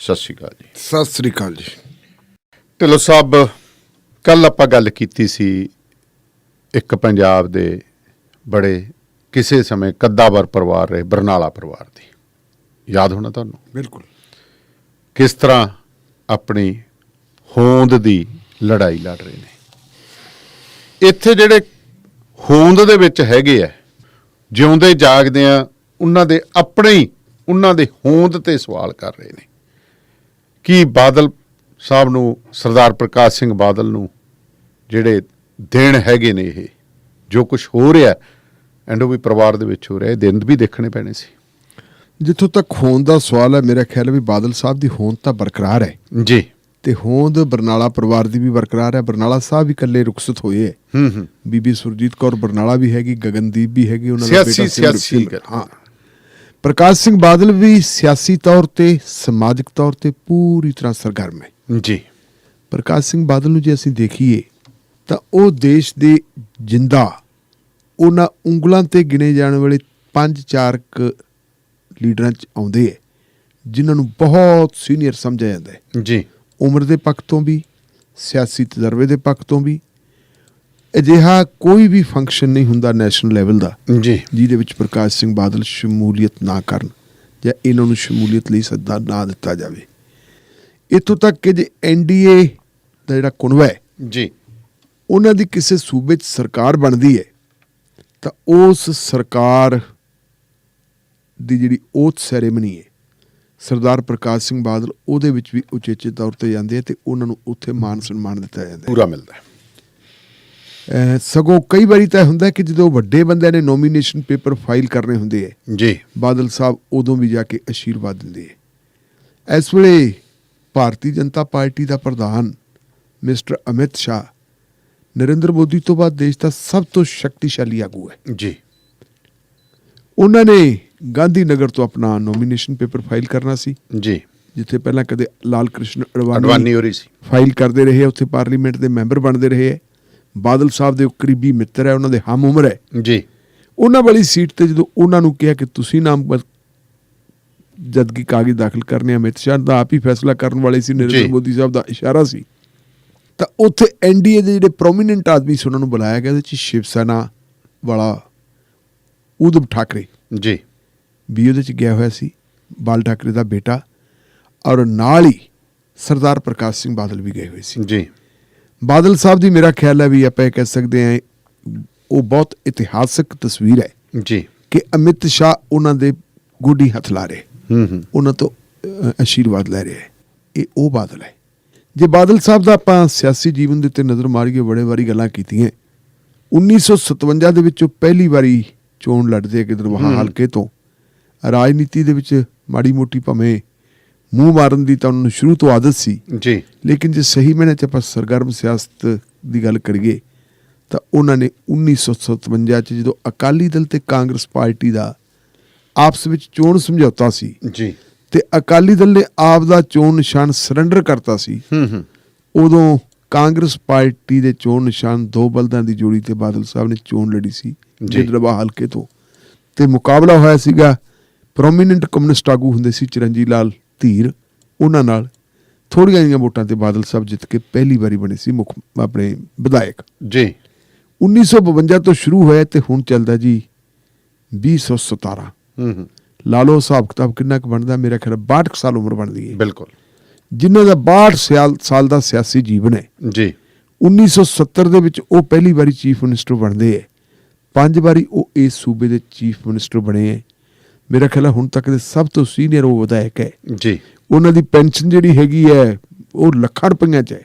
ਸਤਿ ਸ਼੍ਰੀ ਅਕਾਲ ਜੀ। ਸਤਿ ਸ੍ਰੀ ਅਕਾਲ ਜੀ। ਢਿੱਲੋਂ ਸਾਹਿਬ ਕੱਲ ਆਪਾਂ ਗੱਲ ਕੀਤੀ ਸੀ ਇੱਕ ਪੰਜਾਬ ਦੇ ਬੜੇ ਕਿਸੇ ਸਮੇਂ ਕੱਦਾਵਰ ਪਰਿਵਾਰ ਰਹੇ ਬਰਨਾਲਾ ਪਰਿਵਾਰ ਦੀ। ਯਾਦ ਹੋਣਾ ਤੁਹਾਨੂੰ? ਬਿਲਕੁਲ। ਕਿਸ ਤਰ੍ਹਾਂ ਆਪਣੀ ਹੋਂਦ ਦੀ ਲੜਾਈ ਲੜ ਰਹੇ ਨੇ? ਇੱਥੇ ਜਿਹੜੇ ਹੋਂਦ ਦੇ ਵਿੱਚ ਹੈਗੇ ਆ ਜਿਉਂਦੇ ਜਾਗਦੇ ਆ ਉਹਨਾਂ ਦੇ ਆਪਣੇ ਹੀ ਉਹਨਾਂ ਦੇ ਹੋਂਦ ਤੇ ਸਵਾਲ ਕਰ ਰਹੇ ਨੇ। ਕੀ ਬਾਦਲ ਸਾਹਿਬ ਨੂੰ ਸਰਦਾਰ ਪ੍ਰਕਾਸ਼ ਸਿੰਘ ਬਾਦਲ ਨੂੰ ਜਿਹੜੇ ਦਿਨ ਹੈਗੇ ਨੇ ਇਹ ਜੋ ਕੁਝ ਹੋ ਰਿਹਾ ਐਂਡ ਵੀ ਪਰਿਵਾਰ ਦੇ ਵਿੱਚ ਹੋ ਰਿਹਾ ਇਹ ਦਿਨ ਵੀ ਦੇਖਣੇ ਪੈਣੇ ਸੀ। ਜਿੱਥੋਂ ਤੱਕ ਹੋਂਦ ਦਾ ਸਵਾਲ ਹੈ ਮੇਰਾ ਖਿਆਲ ਹੈ ਵੀ ਬਾਦਲ ਸਾਹਿਬ ਦੀ ਹੋਂਦ ਤਾਂ ਬਰਕਰਾਰ ਹੈ। ਜੀ। ਤੇ ਹੋਂਦ ਬਰਨਾਲਾ ਪਰਿਵਾਰ ਦੀ ਵੀ ਬਰਕਰਾਰ ਹੈ ਬਰਨਾਲਾ ਸਾਹਿਬ ਵੀ ਇਕੱਲੇ ਰੁਖਸਤ ਹੋਏ ਹੈ। ਹੂੰ ਹੂੰ। ਬੀਬੀ ਸੁਰਜੀਤ ਕੌਰ ਬਰਨਾਲਾ ਵੀ ਹੈਗੀ ਗਗਨਦੀਪ ਵੀ ਹੈਗੀ ਉਹਨਾਂ ਸਿਆਸੀ- ਸਿਮਰ- ਸਿਆਸੀ। ਹਾਂ। ਪ੍ਰਕਾਸ਼ ਸਿੰਘ ਬਾਦਲ ਵੀ ਸਿਆਸੀ ਤੌਰ ਤੇ ਸਮਾਜਿਕ ਤੌਰ ਤੇ ਪੂਰੀ ਤਰ੍ਹਾਂ ਸਰਗਰਮ ਹੈ। ਜੀ। ਪ੍ਰਕਾਸ਼ ਸਿੰਘ ਬਾਦਲ ਨੂੰ ਜੇ ਅਸੀਂ ਦੇਖੀਏ ਤਾਂ ਉਹ ਦੇਸ਼ ਦੇ ਜਿੰਦਾ ਉਹਨਾਂ ਉਂਗਲਾਂ ਤੇ ਗਿਣੇ ਜਾਣ ਵਾਲੇ ਪੰਜ ਚਾਰ ਕੁ ਲੀਡਰਾਂ ਚ ਆਉਂਦੇ ਹੈ ਜਿਨ੍ਹਾਂ ਨੂੰ ਬਹੁਤ ਸੀਨੀਅਰ ਸਮਝਿਆ ਜਾਂਦਾ ਹੈ। ਜੀ। ਉਮਰ ਦੇ ਪੱਖ ਤੋਂ ਵੀ ਸਿਆਸੀ ਤਜਰਬੇ ਦੇ ਪੱਖ ਤੋਂ ਵੀ ਅਜਿਹਾ ਕੋਈ ਵੀ ਫੰਕਸ਼ਨ ਨਹੀਂ ਹੁੰਦਾ ਨੈਸ਼ਨਲ ਲੈਵਲ ਦਾ ਜੀ। ਜਿਹਦੇ ਵਿੱਚ ਪ੍ਰਕਾਸ਼ ਸਿੰਘ ਬਾਦਲ ਸ਼ਮੂਲੀਅਤ ਨਾ ਕਰਨ ਜਾਂ ਇਹਨਾਂ ਨੂੰ ਸ਼ਮੂਲੀਅਤ ਲਈ ਸੱਦਾ ਨਾ ਦਿੱਤਾ ਜਾਵੇ। ਇੱਥੋਂ ਤੱਕ ਕਿ ਜੇ ਐਨਡੀਏ ਦਾ ਜਿਹੜਾ ਕੁਨਵਾ ਹੈ ਜੀ। ਉਹਨਾਂ ਦੀ ਕਿਸੇ ਸੂਬੇ 'ਚ ਸਰਕਾਰ ਬਣਦੀ ਹੈ ਤਾਂ ਉਸ ਸਰਕਾਰ ਦੀ ਜਿਹੜੀ ਓਥ ਸੈਰੇਮਨੀ ਹੈ ਸਰਦਾਰ ਪ੍ਰਕਾਸ਼ ਸਿੰਘ ਬਾਦਲ ਉਹਦੇ ਵਿੱਚ ਵੀ ਉਚੇਚੇ ਤੌਰ ਤੇ ਜਾਂਦੇ ਆ ਤੇ ਉਹਨਾਂ ਨੂੰ ਉੱਥੇ ਮਾਨ ਸਨਮਾਨ ਦਿੱਤਾ ਜਾਂਦਾ ਪੂਰਾ ਮਿਲਦਾ ਹੈ। ਸਗੋਂ ਕਈ ਵਾਰੀ ਤਾਂ ਹੁੰਦਾ ਕਿ ਜਦੋਂ ਵੱਡੇ ਬੰਦਿਆਂ ਨੇ ਨੋਮੀਨੇਸ਼ਨ ਪੇਪਰ ਫਾਈਲ ਕਰਨੇ ਹੁੰਦੇ ਹੈ ਜੀ। ਬਾਦਲ ਸਾਹਿਬ ਉਦੋਂ ਵੀ ਜਾ ਕੇ ਅਸ਼ੀਰਵਾਦ ਦਿੰਦੇ ਹੈ ਇਸ ਵੇਲੇ ਭਾਰਤੀ ਜਨਤਾ ਪਾਰਟੀ ਦਾ ਪ੍ਰਧਾਨ ਮਿਸਟਰ ਅਮਿਤ ਸ਼ਾਹ ਨਰਿੰਦਰ ਮੋਦੀ ਤੋਂ ਬਾਅਦ ਦੇਸ਼ ਦਾ ਸਭ ਤੋਂ ਸ਼ਕਤੀਸ਼ਾਲੀ ਆਗੂ ਹੈ। ਜੀ। ਉਹਨਾਂ ਨੇ ਗਾਂਧੀ ਨਗਰ ਤੋਂ ਆਪਣਾ ਨੋਮੀਨੇਸ਼ਨ ਪੇਪਰ ਫਾਈਲ ਕਰਨਾ ਸੀ। ਜੀ। ਜਿੱਥੇ ਪਹਿਲਾਂ ਕਦੇ ਲਾਲ ਕ੍ਰਿਸ਼ਨ ਅਡਵਾਨੀ ਅਡਵਾਨੀ ਹੋ ਰਹੀ ਸੀ। ਫਾਈਲ ਕਰਦੇ ਰਹੇ ਉੱਥੇ ਪਾਰਲੀਮੈਂਟ ਦੇ ਮੈਂਬਰ ਬਣਦੇ ਰਹੇ ਹੈ। ਬਾਦਲ ਸਾਹਿਬ ਦੇ ਕਰੀਬੀ ਮਿੱਤਰ ਹੈ ਉਹਨਾਂ ਦੇ ਹਮ ਉਮਰ ਹੈ। ਜੀ। ਉਹਨਾਂ ਵਾਲੀ ਸੀਟ ਤੇ ਜਦੋਂ ਉਹਨਾਂ ਨੂੰ ਕਿਹਾ ਕਿ ਤੁਸੀਂ ਨਾਮ ਜਦਗੀ ਕਾਗਜ਼ ਦਾਖਲ ਕਰਨੇ ਅਮਿਤ ਸ਼ਾਹ ਦਾ ਆਪ ਹੀ ਫੈਸਲਾ ਕਰਨ ਵਾਲੇ ਸੀ। ਨਰਿੰਦਰ ਮੋਦੀ ਸਾਹਿਬ ਦਾ ਇਸ਼ਾਰਾ ਸੀ। ਤਾਂ ਉੱਥੇ ਐਨਡੀਏ ਦੇ ਜਿਹੜੇ ਪ੍ਰੋਮਿਨੈਂਟ ਆਦਮੀ ਸੀ ਉਹਨਾਂ ਨੂੰ ਬੁਲਾਇਆ ਗਿਆ ਚ ਸ਼ਿਵ ਸੈਨਾ ਵਾਲਾ ਉਦਮ ਠਾਕਰੇ। ਜੀ। ਵੀ ਉਹਦੇ ਚ ਗਿਆ ਹੋਇਆ ਸੀ ਬਾਲ ਠਾਕਰੇ ਦਾ ਬੇਟਾ ਔਰ ਨਾਲ ਹੀ ਸਰਦਾਰ ਪ੍ਰਕਾਸ਼ ਸਿੰਘ ਬਾਦਲ ਵੀ ਗਏ ਹੋਏ ਸੀ। ਜੀ। ਬਾਦਲ ਸਾਹਿਬ ਦੀ ਮੇਰਾ ਖਿਆਲ ਹੈ ਵੀ ਆਪਾਂ ਇਹ ਕਹਿ ਸਕਦੇ ਹਾਂ ਉਹ ਬਹੁਤ ਇਤਿਹਾਸਕ ਤਸਵੀਰ ਹੈ ਜੀ। ਕਿ ਅਮਿਤ ਸ਼ਾਹ ਉਹਨਾਂ ਦੇ ਗੋਡੀ ਹੱਥ ਲਾ ਰਹੇ। ਹੂੰ ਹੂੰ। ਉਹਨਾਂ ਤੋਂ ਅਸ਼ੀਰਵਾਦ ਲੈ ਰਿਹਾ। ਇਹ ਉਹ ਬਾਦਲ ਹੈ। ਜੇ ਬਾਦਲ ਸਾਹਿਬ ਦਾ ਆਪਾਂ ਸਿਆਸੀ ਜੀਵਨ ਦੇ ਉੱਤੇ ਨਜ਼ਰ ਮਾਰੀਏ ਬੜੇ ਵਾਰੀ ਗੱਲਾਂ ਕੀਤੀਆਂ। 1957 ਦੇ ਵਿੱਚ ਉਹ ਪਹਿਲੀ ਵਾਰੀ ਚੋਣ ਲੜਦੇ ਗਿੱਦੜਬਾਹਾ ਹਲਕੇ ਤੋਂ। ਰਾਜਨੀਤੀ ਦੇ ਵਿੱਚ ਮਾੜੀ ਮੋਟੀ ਭਵੇਂ ਮੂੰਹ ਮਾਰਨ ਦੀ ਤਾਂ ਉਹਨਾਂ ਨੂੰ ਸ਼ੁਰੂ ਤੋਂ ਆਦਤ ਸੀ। ਜੀ। ਲੇਕਿਨ ਜੇ ਸਹੀ ਮੈਨੇ ਚ ਆਪਾਂ ਸਰਗਰਮ ਸਿਆਸਤ ਦੀ ਗੱਲ ਕਰੀਏ ਤਾਂ ਉਹਨਾਂ ਨੇ 1957 ਚ ਜਦੋਂ ਅਕਾਲੀ ਦਲ ਤੇ ਕਾਂਗਰਸ ਪਾਰਟੀ ਦਾ ਆਪਸ ਵਿੱਚ ਚੋਣ ਸਮਝੌਤਾ ਸੀ ਜੀ। ਤੇ ਅਕਾਲੀ ਦਲ ਨੇ ਆਪ ਦਾ ਚੋਣ ਨਿਸ਼ਾਨ ਸਰੈਂਡਰ ਕਰਤਾ ਸੀ ਹੂੰ ਹੂੰ। ਉਦੋਂ ਕਾਂਗਰਸ ਪਾਰਟੀ ਦੇ ਚੋਣ ਨਿਸ਼ਾਨ ਦੋ ਬਲਦਾਂ ਦੀ ਜੋੜੀ ਤੇ ਬਾਦਲ ਸਾਹਿਬ ਨੇ ਚੋਣ ਲੜੀ ਸੀ ਜੀ। ਗਿੱਦੜਬਾਹਾ ਹਲਕੇ ਤੋਂ। ਤੇ ਮੁਕਾਬਲਾ ਹੋਇਆ ਸੀਗਾ ਪ੍ਰੋਮਿਨੈਂਟ ਕਮਿਊਨਿਸਟ ਆਗੂ ਹੁੰਦੇ ਸੀ ਚਰਨਜੀ ਲਾਲ। ਧੀਰ ਉਹਨਾਂ ਨਾਲ ਥੋੜੀਆਂ ਜਿਹੀਆਂ ਵੋਟਾਂ ਤੇ ਬਾਦਲ ਸਾਹਿਬ ਜਿੱਤ ਕੇ ਪਹਿਲੀ ਵਾਰੀ ਬਣੇ ਸੀ ਮੁੱਖ ਆਪਣੇ ਵਿਧਾਇਕ। ਜੀ। 1952 ਤੋਂ ਸ਼ੁਰੂ ਹੋਇਆ ਤੇ ਹੁਣ ਚੱਲਦਾ ਜੀ 2017 ਹੂੰ ਹੂੰ। ਲਾ ਲਓ ਹਿਸਾਬ ਕਿਤਾਬ ਕਿੰਨਾ ਕੁ ਬਣਦਾ? ਮੇਰਾ ਖਿਆਲ 62 ਕੁ ਸਾਲ ਉਮਰ ਬਣਦੀ ਹੈ। ਬਿਲਕੁਲ। ਜਿਨ੍ਹਾਂ ਦਾ 62 ਸਾਲ ਸਾਲ ਦਾ ਸਿਆਸੀ ਜੀਵਨ ਹੈ। ਜੀ। 1970 ਦੇ ਵਿੱਚ ਉਹ ਪਹਿਲੀ ਵਾਰੀ ਚੀਫ ਮਿਨਿਸਟਰ ਬਣਦੇ ਹੈ। ਪੰਜ ਵਾਰੀ ਉਹ ਇਸ ਸੂਬੇ ਦੇ ਚੀਫ ਮਿਨਿਸਟਰ ਬਣੇ ਹੈ। ਮੇਰਾ ਖਿਆਲ ਹੁਣ ਤੱਕ ਦੇ ਸਭ ਤੋਂ ਸੀਨੀਅਰ ਉਹ ਵਿਧਾਇਕ ਹੈ। ਜੀ। ਉਹਨਾਂ ਦੀ ਪੈਨਸ਼ਨ ਜਿਹੜੀ ਹੈਗੀ ਹੈ ਉਹ ਲੱਖਾਂ ਰੁਪਈਆ ਚ ਹੈ।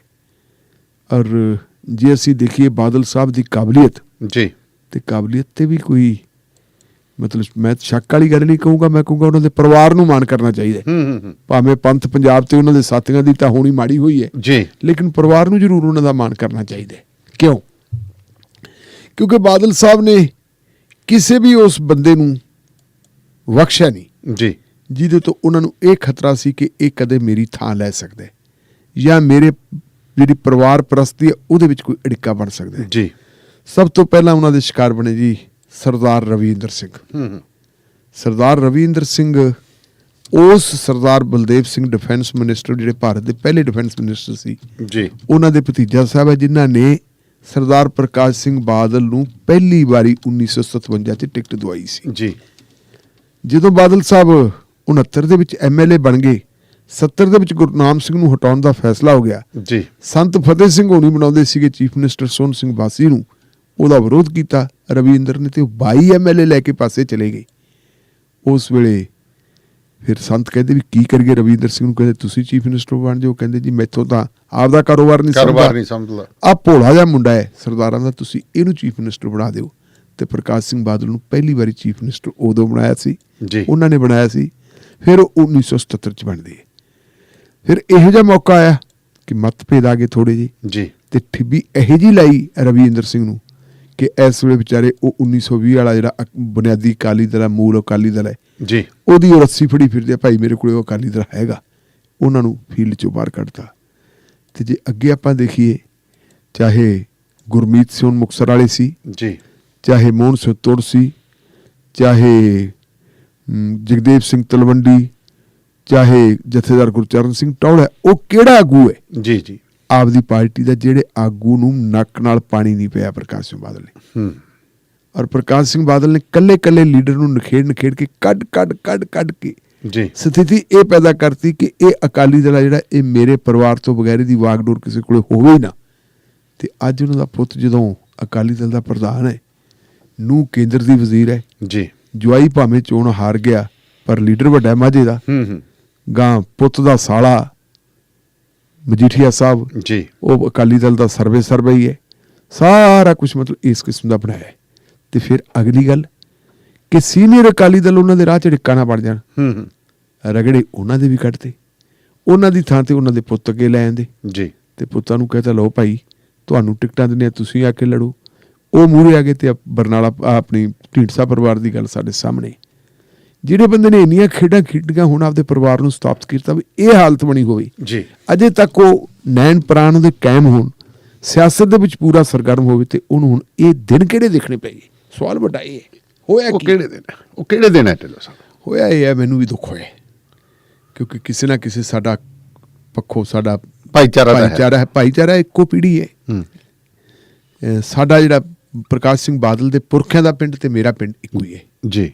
ਔਰ ਜੇ ਅਸੀਂ ਦੇਖੀਏ ਬਾਦਲ ਸਾਹਿਬ ਦੀ ਕਾਬਲੀਅਤ ਜੀ। ਤੇ ਕਾਬਲੀਅਤ ਤੇ ਵੀ ਕੋਈ ਮਤਲਬ ਮੈਂ ਸ਼ੱਕ ਵਾਲੀ ਗੱਲ ਨਹੀਂ ਕਹੂੰਗਾ ਮੈਂ ਕਹੂੰਗਾ ਉਹਨਾਂ ਦੇ ਪਰਿਵਾਰ ਨੂੰ ਮਾਣ ਕਰਨਾ ਚਾਹੀਦਾ ਹੈ। ਹੂੰ ਭਾਵੇਂ ਪੰਥ ਪੰਜਾਬ ਤੇ ਉਹਨਾਂ ਦੇ ਸਾਥੀਆਂ ਦੀ ਤਾਂ ਹੋਣੀ ਮਾੜੀ ਹੋਈ ਹੈ ਜੀ। ਲੇਕਿਨ ਪਰਿਵਾਰ ਨੂੰ ਜ਼ਰੂਰ ਉਹਨਾਂ ਦਾ ਮਾਣ ਕਰਨਾ ਚਾਹੀਦਾ। ਕਿਉਂ? ਕਿਉਂਕਿ ਬਾਦਲ ਸਾਹਿਬ ਨੇ ਕਿਸੇ ਵੀ ਉਸ ਬੰਦੇ ਨੂੰ ਬਖਸ਼ਿਆ ਨਹੀਂ। ਜੀ। ਜਿਹਦੇ ਤੋਂ ਉਹਨਾਂ ਨੂੰ ਇਹ ਖਤਰਾ ਸੀ ਕਿ ਇਹ ਕਦੇ ਮੇਰੀ ਥਾਂ ਲੈ ਸਕਦਾ ਜਾਂ ਮੇਰੇ ਜਿਹੜੀ ਪਰਿਵਾਰ ਪ੍ਰਸਤੀ ਹੈ ਉਹਦੇ ਵਿੱਚ ਕੋਈ ਅੜਿੱਕਾ ਬਣ ਸਕਦਾ। ਜੀ। ਸਭ ਤੋਂ ਪਹਿਲਾਂ ਉਹਨਾਂ ਦੇ ਸ਼ਿਕਾਰ ਬਣੇ ਜੀ ਸਰਦਾਰ ਰਵਿੰਦਰ ਸਿੰਘ। ਹੂੰ ਸਰਦਾਰ ਰਵਿੰਦਰ ਸਿੰਘ ਉਸ ਸਰਦਾਰ ਬਲਦੇਵ ਸਿੰਘ ਡਿਫੈਂਸ ਮਿਨਿਸਟਰ ਜਿਹੜੇ ਭਾਰਤ ਦੇ ਪਹਿਲੇ ਡਿਫੈਂਸ ਮਿਨਿਸਟਰ ਸੀ ਜੀ। ਉਹਨਾਂ ਦੇ ਭਤੀਜਾ ਸਾਹਿਬ ਹੈ ਜਿਨ੍ਹਾਂ ਨੇ ਸਰਦਾਰ ਪ੍ਰਕਾਸ਼ ਸਿੰਘ ਬਾਦਲ ਨੂੰ ਪਹਿਲੀ ਵਾਰੀ 1957 ਚ ਟਿਕਟ ਦਵਾਈ ਸੀ। ਜੀ। ਜਦੋਂ ਬਾਦਲ ਸਾਹਿਬ 69 ਦੇ ਵਿੱਚ ਐਮਐਲਏ ਬਣ ਗਏ 70 ਦੇ ਵਿੱਚ ਗੁਰਨਾਮ ਸਿੰਘ ਨੂੰ ਹਟਾਉਣ ਦਾ ਫੈਸਲਾ ਹੋ ਗਿਆ। ਜੀ। ਸੰਤ ਫਤਿਹ ਸਿੰਘ ਹੋਣੀ ਬਣਾਉਂਦੇ ਸੀਗੇ ਚੀਫ ਮਿਨਿਸਟਰ ਸੋਹਣ ਸਿੰਘ ਬਾਸੀ ਨੂੰ। ਉਹਦਾ ਵਿਰੋਧ ਕੀਤਾ। ਰਵਿੰਦਰ ਨੇ ਤੇ ਉਹ 22 ਐਮਐਲਏ ਲੈ ਕੇ ਪਾਸੇ ਚਲੇ ਗਏ। ਉਸ ਵੇਲੇ ਫਿਰ ਸੰਤ ਕਹਿੰਦੇ ਵੀ ਕੀ ਕਰੀਏ? ਰਵਿੰਦਰ ਸਿੰਘ ਨੂੰ ਕਹਿੰਦੇ ਤੁਸੀਂ ਚੀਫ ਮਿਨਿਸਟਰ ਬਣ ਜਾਓ। ਕਹਿੰਦੇ ਜੀ ਮੈਥੋਂ ਤਾਂ ਆਪਦਾ ਕਾਰੋਬਾਰ ਨਹੀਂ ਕਾਰੋਬਾਰ ਸਰਦਾ ਨਹੀਂ ਸਮਝਦਾ। ਆ ਭੋਲਾ ਜਿਹਾ ਮੁੰਡਾ ਹੈ ਸਰਦਾਰਾਂ ਦਾ। ਤੁਸੀਂ ਇਹਨੂੰ ਚੀਫ ਮਿਨਿਸਟਰ ਬਣਾ ਦਿਓ। ਤੇ ਪ੍ਰਕਾਸ਼ ਸਿੰਘ ਬਾਦਲ ਨੂੰ ਪਹਿਲੀ ਵਾਰੀ ਚੀਫ ਮਿਨਿਸਟਰ ਉਦੋਂ ਬਣਾਇਆ ਸੀ। ਜੀ। ਉਹਨਾਂ ਨੇ ਬਣਾਇਆ ਸੀ। ਫਿਰ ਉਹ 1977 ਚ ਬਣਦੇ ਹੈ। ਫਿਰ ਇਹੋ ਜਿਹਾ ਮੌਕਾ ਆਇਆ ਕਿ ਮਤਭੇਦ ਆ ਗਏ ਥੋੜੇ ਜੀ ਜੀ। ਤੇ ਠਿੱਬੀ ਇਹੋ ਜੀ ਲਾਈ ਰਵਿੰਦਰ ਸਿੰਘ ਨੂੰ ਕਿ ਇਸ ਵੇਲੇ ਵਿਚਾਰੇ ਉਹ 1920 ਵਾਲਾ ਜਿਹੜਾ ਬੁਨਿਆਦੀ ਅਕਾਲੀ ਦਲ ਹੈ ਮੂਲ ਅਕਾਲੀ ਦਲ ਹੈ। ਜੀ। ਉਹਦੀ ਉਹ ਰੱਸੀ ਫੜੀ ਫਿਰਦੇ ਆ, ਭਾਈ ਮੇਰੇ ਕੋਲੇ ਉਹ ਅਕਾਲੀ ਦਲ ਹੈਗਾ। ਉਹਨਾਂ ਨੂੰ ਫੀਲਡ ਚੋਂ ਬਾਹਰ ਕੱਢਤਾ। ਤੇ ਜੇ ਅੱਗੇ ਆਪਾਂ ਦੇਖੀਏ ਚਾਹੇ ਗੁਰਮੀਤ ਸਿੰਘ ਮੁਕਤਸਰ ਵਾਲੇ ਸੀ ਜੀ। ਚਾਹੇ ਮੋਹਨ ਸਿੰਘ ਤੁਰ ਸੀ ਚਾਹੇ ਜਗਦੇਵ ਸਿੰਘ ਤਲਵੰਡੀ ਚਾਹੇ ਜਥੇਦਾਰ ਗੁਰਚਰਨ ਸਿੰਘ ਟੌੜਾ ਉਹ ਕਿਹੜਾ ਆਗੂ ਹੈ? ਜੀ ਜੀ। ਆਪਦੀ ਪਾਰਟੀ ਦਾ ਜਿਹੜੇ ਆਗੂ ਨੂੰ ਨੱਕ ਨਾਲ ਪਾਣੀ ਨਹੀਂ ਪਿਆ ਪ੍ਰਕਾਸ਼ ਸਿੰਘ ਬਾਦਲ ਨੇ। ਹੂੰ ਔਰ ਪ੍ਰਕਾਸ਼ ਸਿੰਘ ਬਾਦਲ ਨੇ ਕੱਲੇ ਕੱਲੇ ਲੀਡਰ ਨੂੰ ਨਖੇੜ ਨਖੇੜ ਕੇ ਕੱਢ ਕੱਢ ਕੱਢ ਕੱਢ ਕੇ ਜੀ। ਸਥਿਤੀ ਇਹ ਪੈਦਾ ਕਰਤੀ ਕਿ ਇਹ ਅਕਾਲੀ ਦਲ ਜਿਹੜਾ ਇਹ ਮੇਰੇ ਪਰਿਵਾਰ ਤੋਂ ਬਗੈਰ ਦੀ ਵਾਗਡੋਰ ਕਿਸੇ ਕੋਲੇ ਹੋਵੇ ਹੀ ਨਾ। ਤੇ ਅੱਜ ਉਹਨਾਂ ਦਾ ਪੁੱਤ ਜਦੋਂ ਅਕਾਲੀ ਦਲ ਦਾ ਪ੍ਰਧਾਨ ਹੈ ਨੂੰ ਕੇਂਦਰ ਦੀ ਵਜ਼ੀਰ ਹੈ ਜੀ। ਜਵਾਈ ਭਾਵੇਂ ਚੋਣ ਹਾਰ ਗਿਆ ਪਰ ਲੀਡਰ ਵੱਡਾ ਮਾਝੇ ਦਾ। ਹੂੰ ਹੂੰ। ਗਾਂ ਪੁੱਤ ਦਾ ਸਾਲਾ ਮਜੀਠੀਆ ਸਾਹਿਬ। ਜੀ। ਉਹ ਅਕਾਲੀ ਦਲ ਦਾ ਸਰਵੇ ਸਰਵੇ ਹੀ ਹੈ। ਸਾਰਾ ਕੁਝ ਮਤਲਬ ਇਸ ਕਿਸਮ ਦਾ ਬਣਾਇਆ ਤੇ ਫਿਰ ਅਗਲੀ ਗੱਲ ਕਿ ਸੀਨੀਅਰ ਅਕਾਲੀ ਦਲ ਉਹਨਾਂ ਦੇ ਰਾਹ ਚ ਢਿੱਕਾ ਨਾ ਬਣ ਜਾਣ। ਹੂੰ ਹੂੰ। ਰਗੜੇ ਉਹਨਾਂ ਦੇ ਵੀ ਕੱਢਦੇ ਉਹਨਾਂ ਦੀ ਥਾਂ ਤੇ ਉਹਨਾਂ ਦੇ ਪੁੱਤ ਅੱਗੇ ਲੈ ਆਂਦੇ ਜੀ। ਤੇ ਪੁੱਤਾਂ ਨੂੰ ਕਹਤਾ ਲਓ ਭਾਈ ਤੁਹਾਨੂੰ ਟਿਕਟਾਂ ਦਿੰਦੇ ਆ ਤੁਸੀਂ ਆ ਕੇ ਲੜੋ। ਉਹ ਮੂਹਰੇ ਆ ਗਏ ਤੇ ਬਰਨਾਲਾ ਆਪਣੀ ਢੀਂਡਸਾ ਪਰਿਵਾਰ ਦੀ ਗੱਲ ਸਾਡੇ ਸਾਹਮਣੇ। ਜਿਹੜੇ ਬੰਦੇ ਨੇ ਇੰਨੀਆਂ ਖੇਡਾਂ ਖੇਡੀਆਂ ਹੁਣ ਆਪਦੇ ਪਰਿਵਾਰ ਨੂੰ ਸਥਾਪਿਤ ਕੀਤਾ ਵੀ ਇਹ ਹਾਲਤ ਬਣੀ ਹੋਵੇ। ਜੀ। ਅਜੇ ਤੱਕ ਉਹ ਨੈਣ ਪ੍ਰਾਣ ਦੇ ਕਾਇਮ ਹੋਣ ਸਿਆਸਤ ਦੇ ਵਿੱਚ ਪੂਰਾ ਸਰਗਰਮ ਹੋਵੇ ਤੇ ਉਹਨੂੰ ਹੁਣ ਇਹ ਦਿਨ ਕਿਹੜੇ ਦੇਖਣੇ ਪੈਗੇ ਸਵਾਲ ਵੱਡਾ ਇਹ ਹੈ। ਹੋਇਆ ਉਹ ਕੀ? ਕਿਹੜੇ ਦਿਨ? ਉਹ ਕਿਹੜੇ ਦਿਨ ਹੈ ਢਿੱਲੋਂ ਸਾਹਿਬ? ਹੋਇਆ ਇਹ ਹੈ ਮੈਨੂੰ ਵੀ ਦੁੱਖ ਹੋਇਆ ਕਿਉਂਕਿ ਕਿਸੇ ਨਾ ਕਿਸੇ ਸਾਡਾ ਪੱਖੋਂ ਸਾਡਾ ਭਾਈਚਾਰਾ ਹੈ। ਭਾਈਚਾਰਾ ਹੈ ਭਾਈਚਾਰਾ ਇੱਕੋ ਪੀੜੀ ਹੈ। ਸਾਡਾ ਜਿਹੜਾ ਪ੍ਰਕਾਸ਼ ਸਿੰਘ ਬਾਦਲ ਦੇ ਪੁਰਖਿਆਂ ਦਾ ਪਿੰਡ ਤੇ ਮੇਰਾ ਪਿੰਡ ਇੱਕੋ ਹੀ ਹੈ ਜੀ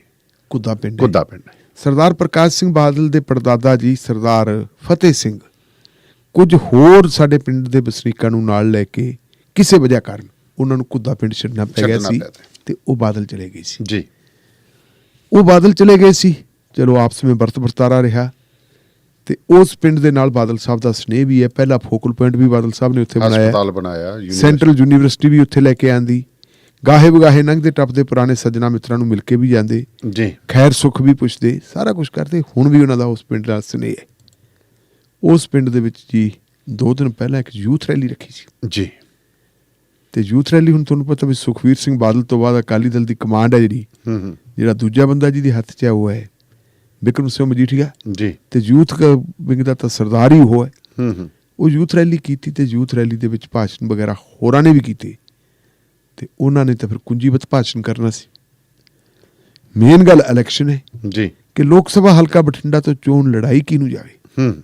ਕੁੱਦਾ ਪਿੰਡ ਹੈ। ਕੁੱਦਾ ਪਿੰਡ। ਸਰਦਾਰ ਪ੍ਰਕਾਸ਼ ਸਿੰਘ ਬਾਦਲ ਦੇ ਪੜਦਾਦਾ ਜੀ ਸਰਦਾਰ ਫਤਿਹ ਸਿੰਘ ਕੁਝ ਹੋਰ ਸਾਡੇ ਪਿੰਡ ਦੇ ਵਸਨੀਕਾਂ ਨੂੰ ਨਾਲ ਲੈ ਕੇ ਕਿਸੇ ਵਜ੍ਹਾ ਕਾਰਨ ਉਹਨਾਂ ਨੂੰ ਕੁੱਦਾ ਪਿੰਡ ਛੱਡਣਾ ਪੈ ਗਿਆ ਛੱਡਣਾ ਸੀ ਪਿਆ ਤੇ। ਤੇ ਉਹ ਬਾਦਲ ਚਲੇ ਗਏ ਸੀ ਜੀ ਉਹ ਬਾਦਲ ਚਲੇ ਗਏ ਸੀ ਚਲੋ ਆਪਸ ਵਿੱਚ ਵਰਤ ਵਰਤਾਰਾ ਰਿਹਾ ਤੇ ਉਸ ਪਿੰਡ ਦੇ ਨਾਲ ਬਾਦਲ ਸਾਹਿਬ ਦਾ ਸਨੇਹ ਵੀ ਹੈ ਪਹਿਲਾ ਫੋਕਲ ਪੁਆਇੰਟ ਵੀ ਬਾਦਲ ਸਾਹਿਬ ਨੇ ਉੱਥੇ ਬਣਾਇਆ ਹਸਪਤਾਲ ਬਣਾਇਆ। ਸੈਂਟਰਲ ਯੂਨੀਵਰਸਿਟੀ ਵੀ ਉੱਥੇ ਲੈ ਕੇ ਆਂਦੀ ਗਾਹੇ ਬਗਾਹੇ ਲੰਘਦੇ ਟੱਪਦੇ ਪੁਰਾਣੇ ਸੱਜਣਾ ਮਿੱਤਰਾਂ ਨੂੰ ਮਿਲ ਕੇ ਵੀ ਜਾਂਦੇ। ਜੀ। ਖੈਰ ਸੁੱਖ ਵੀ ਪੁੱਛਦੇ ਸਾਰਾ ਕੁਝ ਕਰਦੇ ਹੁਣ ਵੀ ਉਹਨਾਂ ਦਾ ਉਸ ਪਿੰਡ ਦਾ ਸਨੇਹ ਹੈ। ਉਸ ਪਿੰਡ ਦੇ ਵਿੱਚ ਜੀ ਦੋ ਦਿਨ ਪਹਿਲਾਂ ਇੱਕ ਯੂਥ ਰੈਲੀ ਰੱਖੀ ਸੀ। ਜੀ। ਤੇ ਯੂਥ ਰੈਲੀ ਹੁਣ ਤੁਹਾਨੂੰ ਪਤਾ ਵੀ ਸੁਖਵੀਰ ਸਿੰਘ ਬਾਦਲ ਤੋਂ ਬਾਅਦ ਅਕਾਲੀ ਦਲ ਦੀ ਕਮਾਂਡ ਹੈ ਜਿਹੜੀ। ਹੂੰ ਹੂੰ। ਜਿਹੜਾ ਦੂਜਾ ਬੰਦਾ ਜਿਹਦੇ ਹੱਥ 'ਚ ਹੈ ਉਹ ਹੈ। ਬਿਕਰਮ ਸਿੰਘ ਮਜੀਠੀਆ ਜੀ। ਤੇ ਯੂਥ ਵਿੰਗ ਦਾ ਤਾਂ ਸਰਦਾਰ ਹੀ ਉਹ ਹੈ। ਹੂੰ ਹੂੰ। ਉਹ ਯੂਥ ਰੈਲੀ ਕੀਤੀ ਤੇ ਯੂਥ ਰੈਲੀ ਦੇ ਵਿੱਚ ਭਾਸ਼ਣ ਵਗੈਰਾ ਹੋਰਾਂ ਨੇ ਵੀ ਕੀਤੇ। ਤੇ ਉਹਨਾਂ ਨੇ ਤਾਂ ਫਿਰ ਕੁੰਜੀਬਤ ਭਾਸ਼ਣ ਕਰਨਾ ਸੀ। ਮੇਨ ਗੱਲ ਇਲੈਕਸ਼ਨ ਹੈ ਜੀ। ਕਿ ਲੋਕ ਸਭਾ ਹਲਕਾ ਬਠਿੰਡਾ ਤੋਂ ਚੋਣ ਲੜਾਈ ਕਿਹਨੂੰ ਜਾਵੇ? ਹੂੰ।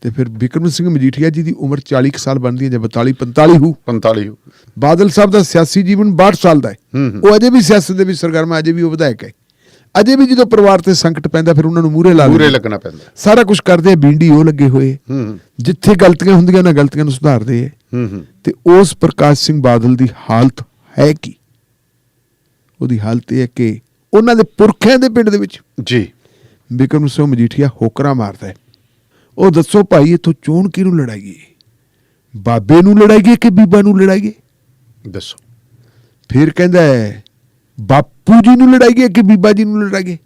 ਤੇ ਫਿਰ ਬਿਕਰਮ ਸਿੰਘ ਮਜੀਠੀਆ ਜੀ ਦੀ ਉਮਰ 40 ਕੁ ਸਾਲ ਬਣਦੀ ਹੈ ਜਾਂ 42 45 ਹੋ। 45 ਬਾਦਲ ਸਾਹਿਬ ਦਾ ਸਿਆਸੀ ਜੀਵਨ 62 ਸਾਲ ਦਾ ਹੈ। ਹੂੰ ਹੂੰ। ਉਹ ਅਜੇ ਵੀ ਸਿਆਸਤ ਦੇ ਵਿੱਚ ਸਰਗਰਮ ਹੈ ਅਜੇ ਵੀ ਉਹ ਵਿਧਾਇਕ ਹੈ। ਅਜੇ ਵੀ ਜਦੋਂ ਪਰਿਵਾਰ ਤੇ ਸੰਕਟ ਪੈਂਦਾ ਫਿਰ ਉਹਨਾਂ ਨੂੰ ਮੂਹਰੇ ਲਾ ਲੈਂਦੇ। ਲੱਗਣਾ ਪੈਂਦਾ। ਸਾਰਾ ਕੁਝ ਕਰਦੇ ਆ ਬੀਂਡੀ ਉਹ ਲੱਗੇ ਹੋਏ ਹੂੰ ਹੂੰ, ਜਿੱਥੇ ਗਲਤੀਆਂ ਹੁੰਦੀਆਂ ਉਹਨਾਂ ਗਲਤੀਆਂ ਨੂੰ ਸੁਧਾਰਦੇ ਆ। ਹੂੰ ਹੂੰ। ਤੇ ਉਸ ਪ੍ਰਕਾਸ਼ ਸਿੰਘ ਬਾਦਲ ਦੀ ਹਾਲਤ ਹੈ ਕੀ? ਉਹਦੀ ਹਾਲਤ ਇਹ ਹੈ ਕਿ ਉਹਨਾਂ ਦੇ ਪੁਰਖਿਆਂ ਦੇ ਪਿੰਡ ਦੇ ਵਿੱਚ ਜੀ। ਬਿਕਰਮ ਸਿੰਘ ਮਜੀਠੀਆ ਹੋਕਰਾ ਮਾਰਦਾ ਹੈ। ਉਹ ਦੱਸੋ ਭਾਈ ਇਥੋਂ ਚੋਣ ਕਿਹਨੂੰ ਲੜਾਈਏ? ਬਾਬੇ ਨੂੰ ਲੜਾਈਏ ਕਿ ਬੀਬਾ ਨੂੰ ਲੜਾਈਏ? ਦੱਸੋ। ਫਿਰ ਕਹਿੰਦਾ ਹੈ ਬਾਪੂ ਜੀ ਨੂੰ ਲੜਾਈਏ ਕਿ ਬੀਬਾ ਜੀ ਨੂੰ ਲੜਾਈਏ?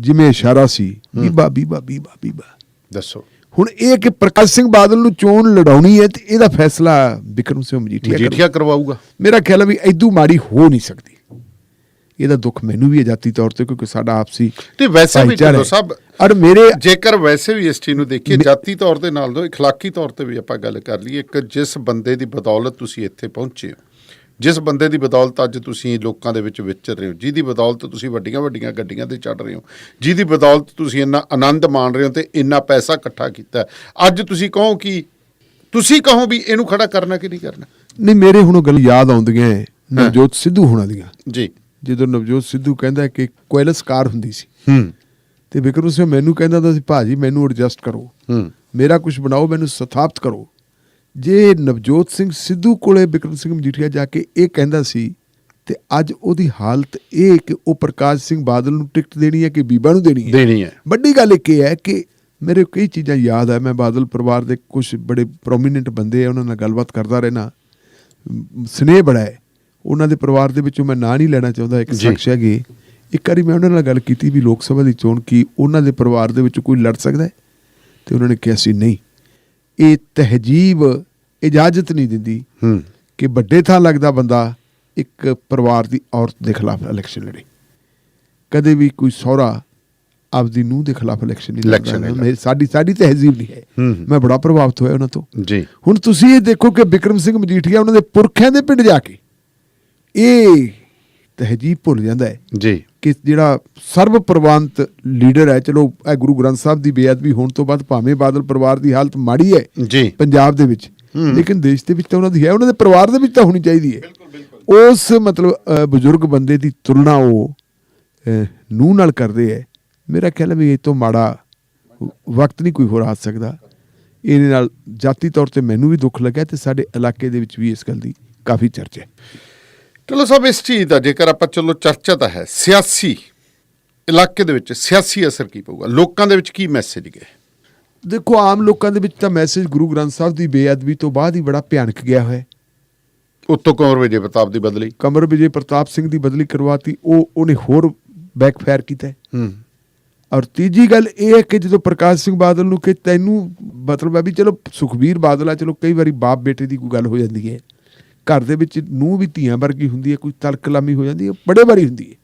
ਜਿਵੇਂ ਇਸ਼ਾਰਾ ਸੀ ਬੀਬਾ ਬੀਬਾ ਬੀਬਾ ਬੀਬਾ। ਦੱਸੋ। ਹੁਣ ਇਹ ਕਿ ਪ੍ਰਕਾਸ਼ ਸਿੰਘ ਬਾਦਲ ਨੂੰ ਚੋਣ ਲੜਾਉਣੀ ਹੈ ਤੇ ਇਹਦਾ ਫੈਸਲਾ ਬਿਕਰਮ ਸਿੰਘ ਮਜੀਠੀਆ ਕਰੂਗਾ। ਮਜੀਠੀਆ ਕਰਵਾਊਗਾ ਮੇਰਾ ਖਿਆਲ ਹੈ ਵੀ ਐਦੂ ਮਾੜੀ ਹੋ ਨਹੀਂ ਸਕਦੀ ਇਹਦਾ ਦੁੱਖ ਮੈਨੂੰ ਵੀ ਹੈ ਜਾਤੀ ਤੌਰ ਤੇ ਕਿਉਂਕਿ ਸਾਡਾ ਆਪਸੀ ਤੇ ਵੈਸੇ ਵੀ ਭਾਈਚਾਰਾ ਜਦੋਂ ਹੈ। ਸਭ ਔਰ ਮੇਰੇ ਜੇਕਰ ਵੈਸੇ ਵੀ ਇਸ ਚੀਜ਼ ਨੂੰ ਦੇਖੀਏ ਮੇ- ਜਾਤੀ ਤੌਰ ਤੇ ਨਾਲ ਦੋ اخلاقی ਤੌਰ ਤੇ ਵੀ ਆਪਾਂ ਗੱਲ ਕਰ ਲਈਏ ਇੱਕ ਜਿਸ ਬੰਦੇ ਦੀ ਬਦੌਲਤ ਤੁਸੀਂ ਇੱਥੇ ਪਹੁੰਚੇ ਹੋ ਜਿਸ ਬੰਦੇ ਦੀ ਬਦੌਲਤ ਅੱਜ ਤੁਸੀਂ ਲੋਕਾਂ ਦੇ ਵਿੱਚ ਵਿਚਰ ਰਹੇ ਹੋ ਜਿਹਦੀ ਬਦੌਲਤ ਤੁਸੀਂ ਵੱਡੀਆਂ ਵੱਡੀਆਂ ਗੱਡੀਆਂ ਤੇ ਚੜ ਰਹੇ ਹੋ ਜਿਹਦੀ ਬਦੌਲਤ ਤੁਸੀਂ ਇੰਨਾ ਆਨੰਦ ਮਾਣ ਰਹੇ ਹੋ ਤੇ ਇੰਨਾ ਪੈਸਾ ਇਕੱਠਾ ਕੀਤਾ। ਅੱਜ ਤੁਸੀਂ ਕਹੋ ਕਿ ਤੁਸੀਂ ਕਹੋ ਵੀ ਇਹਨੂੰ ਖੜਾ ਕਰਨਾ ਕਿ ਨਹੀਂ ਕਰਨਾ? ਨਹੀਂ ਮੇਰੇ ਹੁਣ ਗੱਲ ਯਾਦ ਆਉਂਦੀਆਂ ਨਵਜੋਤ ਸਿੱਧੂ ਹੋਣਾ ਦੀਆਂ। ਜੀ। ਜਦੋਂ ਨਵਜੋਤ ਸਿੱਧੂ ਕਹਿੰਦਾ ਕਿ ਕੋਇਲਸ ਕਾਰ ਹੁੰਦੀ ਸੀ। ਹੂੰ। ਤੇ ਵਿਕਰਮ ਸਿੰਘ ਮੈਨੂੰ ਕਹਿੰਦਾ ਹੁੰਦਾ ਸੀ ਭਾਜੀ ਮੈਨੂੰ ਐਡਜਸਟ ਕਰੋ। ਹੂੰ। ਮੇਰਾ ਕੁਝ ਬਣਾਓ ਮੈਨੂੰ ਸਥਾਪਿਤ ਕਰੋ। ਜੇ ਨਵਜੋਤ ਸਿੰਘ ਸਿੱਧੂ ਕੋਲੇ ਵਿਕਰਮ ਸਿੰਘ ਮਜੀਠੀਆ ਜਾ ਕੇ ਇਹ ਕਹਿੰਦਾ ਸੀ ਤੇ ਅੱਜ ਉਹਦੀ ਹਾਲਤ ਇਹ ਕਿ ਉਹ ਪ੍ਰਕਾਸ਼ ਸਿੰਘ ਬਾਦਲ ਨੂੰ ਟਿਕਟ ਦੇਣੀ ਹੈ ਕਿ ਬੀਬਾ ਨੂੰ ਦੇਣੀ ਹੈ? ਦੇਣੀ ਹੈ। ਵੱਡੀ ਗੱਲ ਇੱਕ ਇਹ ਹੈ ਕਿ ਮੇਰੇ ਕਈ ਚੀਜ਼ਾਂ ਯਾਦ ਹੈ ਮੈਂ ਬਾਦਲ ਪਰਿਵਾਰ ਦੇ ਕੁਝ ਬੜੇ ਪ੍ਰੋਮੀਨੈਂਟ ਬੰਦੇ ਆ ਉਹਨਾਂ ਨਾਲ ਗੱਲਬਾਤ ਕਰਦਾ ਰਹਿਣਾ ਸਨੇਹ ਬੜਾ ਹੈ। ਉਹਨਾਂ ਦੇ ਪਰਿਵਾਰ ਦੇ ਵਿੱਚੋਂ ਮੈਂ ਨਾਂ ਨਹੀਂ ਲੈਣਾ ਚਾਹੁੰਦਾ ਇੱਕ। ਸ਼ਖਸ ਹੈਗੇ। ਇੱਕ ਵਾਰੀ ਮੈਂ ਉਹਨਾਂ ਨਾਲ ਗੱਲ ਕੀਤੀ ਵੀ ਲੋਕ ਸਭਾ ਦੀ ਚੋਣ ਕੀ ਉਹਨਾਂ ਦੇ ਪਰਿਵਾਰ ਦੇ ਵਿੱਚ ਕੋਈ ਲੜ ਸਕਦਾ ਹੈ? ਤੇ ਉਹਨਾਂ ਨੇ ਕਿਹਾ ਸੀ ਨਹੀਂ। ਇਹ ਤਹਿਜੀਬ ਇਜਾਜ਼ਤ ਨਹੀਂ ਦਿੰਦੀ ਹੂੰ। ਕਿ ਵੱਡੇ ਥਾਂ ਲੱਗਦਾ ਬੰਦਾ ਇੱਕ ਪਰਿਵਾਰ ਦੀ ਔਰਤ ਦੇ ਖਿਲਾਫ ਇਲੈਕਸ਼ਨ ਲੜੇ। ਕਦੇ ਵੀ ਕੋਈ ਸਹੁਰਾ ਆਪਦੀ ਨੂੰਹ ਦੇ ਖਿਲਾਫ ਇਲੈਕਸ਼ਨ ਨਹੀਂ ਲੜਦਾ। ਮੇਰੀ ਸਾਡੀ ਸਾਡੀ ਤਹਿਜ਼ੀਬ ਨਹੀਂ ਹੈ। ਮੈਂ ਬੜਾ ਪ੍ਰਭਾਵਿਤ ਹੋਇਆ ਉਹਨਾਂ ਤੋਂ। ਜੀ। ਹੁਣ ਤੁਸੀਂ ਇਹ ਦੇਖੋ ਕਿ ਵਿਕਰਮ ਸਿੰਘ ਮਜੀਠੀਆ ਉਹਨਾਂ ਦੇ ਪੁਰਖਿਆਂ ਦੇ ਪਿੰਡ ਜਾ ਕੇ ਇਹ ਤਹਿਜੀਬ ਭੁੱਲ ਜਾਂਦਾ ਹੈ। ਜੀ। ਕਿ ਜਿਹੜਾ ਸਰਬ ਪ੍ਰਵਾਨਤ ਲੀਡਰ ਹੈ ਚਲੋ ਇਹ ਗੁਰੂ ਗ੍ਰੰਥ ਸਾਹਿਬ ਦੀ ਬੇਅਦਬੀ ਹੋਣ ਤੋਂ ਬਾਅਦ ਭਾਵੇਂ ਬਾਦਲ ਪਰਿਵਾਰ ਦੀ ਹਾਲਤ ਮਾੜੀ ਹੈ ਜੀ। ਪੰਜਾਬ ਦੇ ਵਿੱਚ। ਲੇਕਿਨ ਦੇਸ਼ ਦੇ ਵਿੱਚ ਤਾਂ ਉਹਨਾਂ ਦੀ ਹੈ ਉਹਨਾਂ ਦੇ ਪਰਿਵਾਰ ਦੇ ਵਿੱਚ ਤਾਂ ਹੋਣੀ ਚਾਹੀਦੀ ਹੈ। ਉਸ ਮਤਲਬ ਬਜ਼ੁਰਗ ਬੰਦੇ ਦੀ ਤੁਲਨਾ ਉਹ ਨੂੰਹ ਨਾਲ ਕਰਦੇ ਹੈ। ਮੇਰਾ ਖਿਆਲ ਵੀ ਇਹ ਤੋਂ ਮਾੜਾ ਵਕਤ ਨਹੀਂ ਕੋਈ ਹੋਰ ਆ ਸਕਦਾ। ਇਹਦੇ ਨਾਲ ਜਾਤੀ ਤੌਰ ਤੇ ਮੈਨੂੰ ਵੀ ਦੁੱਖ ਲੱਗਿਆ ਤੇ ਸਾਡੇ ਇਲਾਕੇ ਦੇ ਵਿੱਚ ਵੀ ਇਸ ਗੱਲ ਦੀ ਕਾਫੀ ਚਰਚਾ ਹੈ। ਚਲੋ ਸਭ ਇਸ ਚੀਜ਼ ਦਾ ਜੇਕਰ ਆਪਾਂ ਚਲੋ ਚਰਚਾ ਤਾਂ ਹੈ ਸਿਆਸੀ ਇਲਾਕੇ ਦੇ ਵਿੱਚ ਸਿਆਸੀ ਅਸਰ ਕੀ ਪਊਗਾ? ਲੋਕਾਂ ਦੇ ਵਿੱਚ ਕੀ ਮੈਸੇਜ ਗਏ? ਦੇਖੋ ਆਮ ਲੋਕਾਂ ਦੇ ਵਿੱਚ ਤਾਂ ਮੈਸੇਜ ਗੁਰੂ ਗ੍ਰੰਥ ਸਾਹਿਬ ਦੀ ਬੇਅਦਬੀ ਤੋਂ ਬਾਅਦ ਹੀ ਬੜਾ ਭਿਆਨਕ ਗਿਆ ਹੋਇਆ ਉੱਤੋਂ ਕੰਵਰ ਵਿਜੇ ਪ੍ਰਤਾਪ ਦੀ ਬਦਲੀ। ਕਮਰ ਵਿਜੇ ਪ੍ਰਤਾਪ ਸਿੰਘ ਦੀ ਬਦਲੀ ਕਰਵਾਤੀ ਉਹ ਉਹਨੇ ਹੋਰ ਬੈਕਫਾਇਰ ਕੀਤਾ ਹੈ। ਹੂੰ। ਔਰ ਤੀਜੀ ਗੱਲ ਇਹ ਹੈ ਕਿ ਜਦੋਂ ਪ੍ਰਕਾਸ਼ ਸਿੰਘ ਬਾਦਲ ਨੂੰ ਕਿ ਤੈਨੂੰ ਮਤਲਬ ਹੈ ਵੀ ਚਲੋ ਸੁਖਬੀਰ ਬਾਦਲ ਆ ਚਲੋ ਕਈ ਵਾਰੀ ਬਾਪ ਬੇਟੇ ਦੀ ਕੋਈ ਗੱਲ ਹੋ ਜਾਂਦੀ ਹੈ। ਘਰ ਦੇ ਵਿੱਚ ਨੂੰ ਵੀ ਧੀਆਂ ਵਰਗੀ ਹੁੰਦੀ ਹੈ ਕੋਈ ਤਲਕਲਾਮੀ ਹੋ ਜਾਂਦੀ ਹੈ ਬੜੇ ਵਾਰੀ ਹੁੰਦੀ ਹੈ।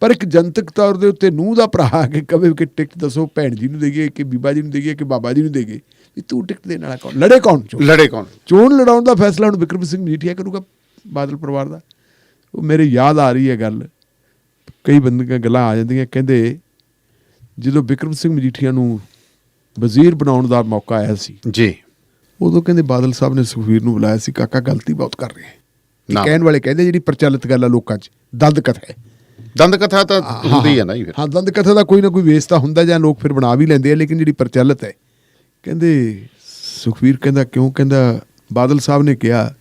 ਪਰ ਇੱਕ ਜਨਤਕ ਤੌਰ ਦੇ ਉੱਤੇ ਨੂੰ ਦਾ ਭਰਾ ਆ ਕੇ ਕਵੇ ਕਿ ਟਿਕਟ ਦੱਸੋ ਭੈਣ ਜੀ ਨੂੰ ਦੇਈਏ ਕਿ ਬੀਬਾ ਜੀ ਨੂੰ ਦੇਈਏ ਕਿ ਬਾਬਾ ਜੀ ਨੂੰ ਦੇਈਏ ਵੀ ਤੂੰ ਟਿਕਟ ਦੇਣ ਵਾਲਾ ਕੌਣ? ਲੜੇ ਕੌਣ? ਚੋਂ ਲੜੇ ਕੌਣ? ਚੋਣ ਲੜਾਉਣ ਦਾ ਫੈਸਲਾ ਹੁਣ ਵਿਕਰਮ ਸਿੰਘ ਮਜੀਠੀਆ ਕਰੂਗਾ ਬਾਦਲ ਪਰਿਵਾਰ ਦਾ। ਉਹ ਮੇਰੇ ਯਾਦ ਆ ਰਹੀ ਹੈ ਗੱਲ। ਕਈ ਬੰਦੀਆਂ ਗੱਲਾਂ ਆ ਜਾਂਦੀਆਂ ਕਹਿੰਦੇ ਜਦੋਂ ਵਿਕਰਮ ਸਿੰਘ ਮਜੀਠੀਆ ਨੂੰ ਵਜ਼ੀਰ ਬਣਾਉਣ ਦਾ ਮੌਕਾ ਆਇਆ ਸੀ ਜੀ। ਉਦੋਂ ਕਹਿੰਦੇ ਬਾਦਲ ਸਾਹਿਬ ਨੇ ਸੁਖਵੀਰ ਨੂੰ ਬੁਲਾਇਆ ਸੀ ਕਾਕਾ ਗਲਤੀ ਬਹੁਤ ਕਰ ਰਿਹਾ ਹੈ। ਕਹਿਣ ਵਾਲੇ ਕਹਿੰਦੇ ਜਿਹੜੀ ਪ੍ਰਚਲਿਤ ਗੱਲ ਆ ਲੋਕਾਂ 'ਚ ਦੰਦ ਕਥਾ ਹੈ। ਦੰਦ ਕਥਾ ਤਾਂ ਹੁੰਦੀ ਹੈ। ਨਾ ਜੀ ਫਿਰ। ਹਾਂ ਦੰਦ ਕਥਾ ਦਾ ਕੋਈ ਨਾ ਕੋਈ ਵੇਸ ਤਾਂ ਹੁੰਦਾ ਜਾਂ ਲੋਕ ਫਿਰ ਬਣਾ ਵੀ ਲੈਂਦੇ ਆ ਲੇਕਿਨ ਜਿਹੜੀ ਪ੍ਰਚਲਿਤ ਹੈ ਕਹਿੰਦੇ ਸੁਖਵੀਰ ਕਹਿੰਦਾ ਕਿਉਂ? ਕਹਿੰਦਾ ਬਾਦਲ ਸਾਹਿਬ ਨੇ ਕਿਹਾ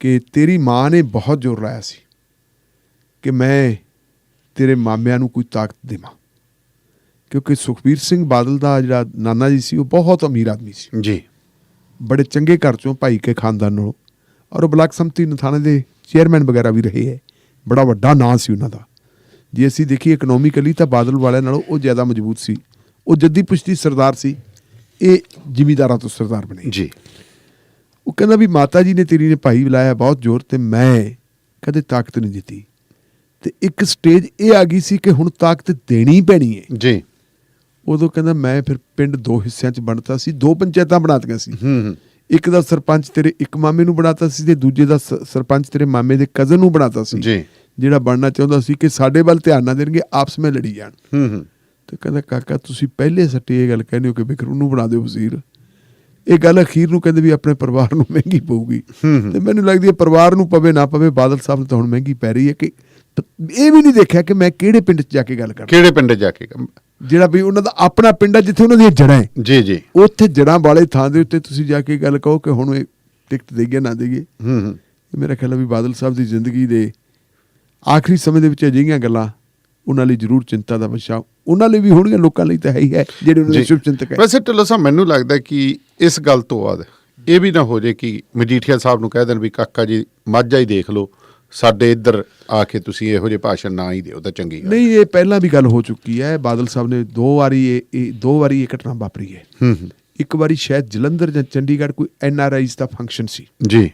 ਕਿ ਤੇਰੀ ਮਾਂ ਨੇ ਬਹੁਤ ਜ਼ੋਰ ਲਾਇਆ ਸੀ ਕਿ ਮੈਂ ਤੇਰੇ ਮਾਮਿਆਂ ਨੂੰ ਕੋਈ ਤਾਕਤ ਦੇਵਾਂ। ਕਿਉਂਕਿ ਸੁਖਵੀਰ ਸਿੰਘ ਬਾਦਲ ਦਾ ਜਿਹੜਾ ਨਾਨਾ ਜੀ ਸੀ ਉਹ ਬਹੁਤ ਅਮੀਰ ਆਦਮੀ ਸੀ। ਜੀ। ਬੜੇ ਚੰਗੇ ਘਰ ਚੋਂ ਭਾਈ ਕੇ ਖਾਨਦਾਨ ਨੂੰ ਔਰ ਉਹ ਬਲਾਕ ਸੰਮਤੀ ਨਥਾਣੇ ਦੇ ਚੇਅਰਮੈਨ ਵਗੈਰਾ ਵੀ ਰਹੇ ਹੈ। ਬੜਾ ਵੱਡਾ ਨਾਂ ਸੀ ਉਹਨਾਂ ਦਾ। ਜੇ ਅਸੀਂ ਦੇਖੀਏ ਇਕਨੋਮਿਕਲੀ ਤਾਂ ਬਾਦਲ ਵਾਲਿਆਂ ਨਾਲੋਂ ਉਹ ਜ਼ਿਆਦਾ ਮਜ਼ਬੂਤ ਸੀ। ਉਹ ਜੱਦੀ ਪੁਸ਼ਤੀ ਸਰਦਾਰ ਸੀ। ਇਹ ਜ਼ਿਮੀਦਾਰਾਂ ਤੋਂ ਸਰਦਾਰ ਬਣੇ। ਜੀ। ਉਹ ਕਹਿੰਦਾ ਵੀ ਮਾਤਾ ਜੀ ਨੇ ਤੇਰੀ ਨੇ ਭਾਈ ਬੁਲਾਇਆ ਬਹੁਤ ਜ਼ੋਰ ਤੇ ਮੈਂ ਕਦੇ ਤਾਕਤ ਨਹੀਂ ਦਿੱਤੀ। ਤੇ ਇੱਕ ਸਟੇਜ ਇਹ ਆ ਗਈ ਸੀ ਕਿ ਹੁਣ ਤਾਕਤ ਦੇਣੀ ਪੈਣੀ ਹੈ। ਜੀ। ਉਦੋਂ ਕਹਿੰਦਾ ਮੈਂ ਫਿਰ ਪਿੰਡ ਦੋ ਹਿੱਸਿਆਂ 'ਚ ਵੰਡਤਾ ਸੀ ਦੋ ਪੰਚਾਇਤਾਂ ਬਣਾਤੀਆਂ ਸੀ। ਹੂੰ ਹੂੰ। ਇੱਕ ਦਾ ਸਰਪੰਚ ਤੇਰੇ ਇੱਕ ਮਾਮੇ ਨੂੰ ਬਣਾਤਾ ਸੀ ਤੇ ਦੂਜੇ ਦਾ ਸਰਪੰਚ ਤੇਰੇ ਮਾਮੇ ਦੇ ਕਜ਼ਨ ਨੂੰ ਬਣਾਤਾ ਸੀ। ਜੀ। ਜਿਹੜਾ ਬਣਨਾ ਚਾਹੁੰਦਾ ਸੀ ਕਿ ਸਾਡੇ ਵੱਲ ਧਿਆਨ ਨਾ ਦੇਣਗੇ ਆਪਸ ਵਿੱਚ ਲੜੀ ਜਾਣ। ਹੂੰ ਹੂੰ। ਤੇ ਕਹਿੰਦਾ ਕਾਕਾ ਤੁਸੀਂ ਪਹਿਲੇ ਸੱਟੇ ਇਹ ਗੱਲ ਕਹਿੰਦੇ ਹੋ ਕਿ ਵਿਕਰਮ ਨੂੰ ਬਣਾ ਦਿਓ ਵਜ਼ੀਰ। ਇਹ ਗੱਲ ਅਖੀਰ ਨੂੰ ਕਹਿੰਦੇ ਵੀ ਆਪਣੇ ਪਰਿਵਾਰ ਨੂੰ ਮਹਿੰਗੀ ਪਊਗੀ। ਤੇ ਮੈਨੂੰ ਲੱਗਦੀ ਹੈ ਪਰਿਵਾਰ ਨੂੰ ਪਵੇ ਨਾ ਪਵੇ ਬਾਦਲ ਸਾਹਿਬ ਨੂੰ ਤਾਂ ਹੁਣ ਮਹਿੰਗੀ ਪੈ ਰਹੀ ਹੈ ਕਿ ਇਹ ਵੀ ਨਹੀਂ ਦੇਖਿਆ ਕਿ ਮੈਂ ਕਿਹੜੇ ਪਿੰਡ 'ਚ ਜਾ ਕੇ ਗੱਲ ਕਰਾਂ ਕਿਹੜੇ ਪਿੰਡ ਜਾ ਕੇ? ਜਿਹੜਾ ਵੀ ਉਹਨਾਂ ਦਾ ਆਪਣਾ ਪਿੰਡ ਹੈ ਜਿੱਥੇ ਉਹਨਾਂ ਦੀਆਂ ਜੜ੍ਹਾਂ ਹੈ। ਜੀ ਜੀ। ਉੱਥੇ ਜੜ੍ਹਾਂ ਵਾਲੇ ਥਾਂ ਦੇ ਉੱਤੇ ਤੁਸੀਂ ਜਾ ਕੇ ਗੱਲ ਕਹੋ ਕਿ ਹੁਣ ਇਹ ਟਿਕਟ ਦੇਈਏ ਨਾ ਦੇਈਏ। ਹੂੰ ਹੂੰ। ਮੇਰਾ ਖਿਆਲ ਹੈ ਵੀ ਬਾਦਲ ਸਾਹਿਬ ਦੀ ਜ਼ਿੰਦਗੀ ਦੇ ਆਖਰੀ ਸਮੇਂ ਦੇ ਵਿੱਚ ਅਜਿਹੀਆਂ ਗੱਲਾਂ ਉਹਨਾਂ ਲਈ ਜ਼ਰੂਰ ਚਿੰਤਾ ਦਾ ਵਿਸ਼ਾ। ਉਹਨਾਂ ਲਈ ਵੀ ਹੋਣਗੀਆਂ ਲੋਕਾਂ ਲਈ ਤਾਂ ਹੈ ਹੀ ਹੈ ਜਿਹੜੇ ਉਹਨਾਂ ਦੇ ਸ਼ੁਭ ਚਿੰਤਕ ਹੈ। ਵੈਸੇ ਢਿੱਲੋਂ ਸਾਹਿਬ ਮੈਨੂੰ ਲੱਗਦਾ ਕਿ ਇਸ ਗੱਲ ਤੋਂ ਬਾਅਦ ਇਹ ਵੀ ਨਾ ਹੋ ਜੇ ਕਿ ਮਜੀਠੀਆ ਸਾਹਿਬ ਨੂੰ ਕਹਿ ਦੇਣ ਵੀ ਕਾਕਾ ਜੀ ਮਾਝਾ ਹੀ ਦੇਖ ਲਓ। ਸਾਡੇ ਇੱਧਰ ਆ ਕੇ ਤੁਸੀਂ ਇਹੋ ਜਿਹੇ ਭਾਸ਼ਣ ਨਾ ਹੀ ਦਿਓ ਤਾਂ ਚੰਗੀ ਗੱਲ ਨਹੀਂ ਇਹ ਪਹਿਲਾਂ ਵੀ ਗੱਲ ਹੋ ਚੁੱਕੀ ਹੈ ਬਾਦਲ ਸਾਹਿਬ ਨੇ ਦੋ ਵਾਰੀ ਇਹ ਦੋ ਵਾਰੀ ਇਹ ਘਟਨਾ ਵਾਪਰੀ ਹੈ। ਹੂੰ ਹੂੰ। ਇੱਕ ਵਾਰੀ ਸ਼ਾਇਦ ਜਲੰਧਰ ਜਾਂ ਚੰਡੀਗੜ੍ਹ ਕੋਈ ਐਨ ਆਰ ਆਈਜ਼ ਦਾ ਫੰਕਸ਼ਨ ਸੀ। ਜੀ।